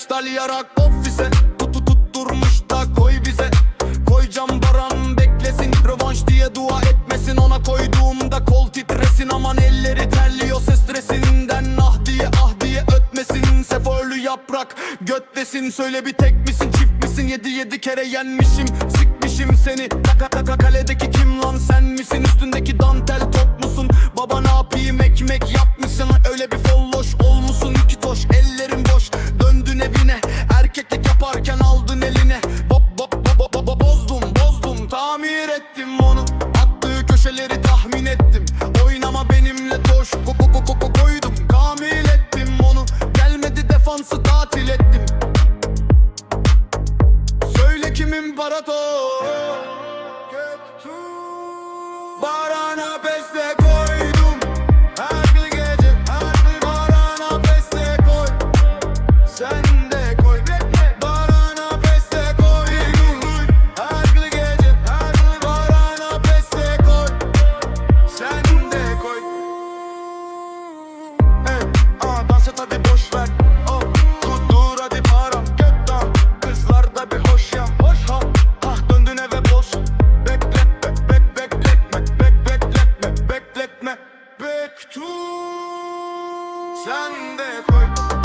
Kristal yarak ofise. Tutu tutturmuş da koy bize. Koyacağım baran beklesin. Rövanş diye dua etmesin. Ona koyduğumda kol titresin. Aman elleri terliyorsa stresinden. Ah diye ah diye ötmesin. Sefolü yaprak götlesin. Söyle bir tek misin çift misin? Yedi yedi kere yenmişim Sikmişim seni. Taka taka kaledeki kim lan? Sen misin? Üstündeki dantel Bravo! Sen de koy.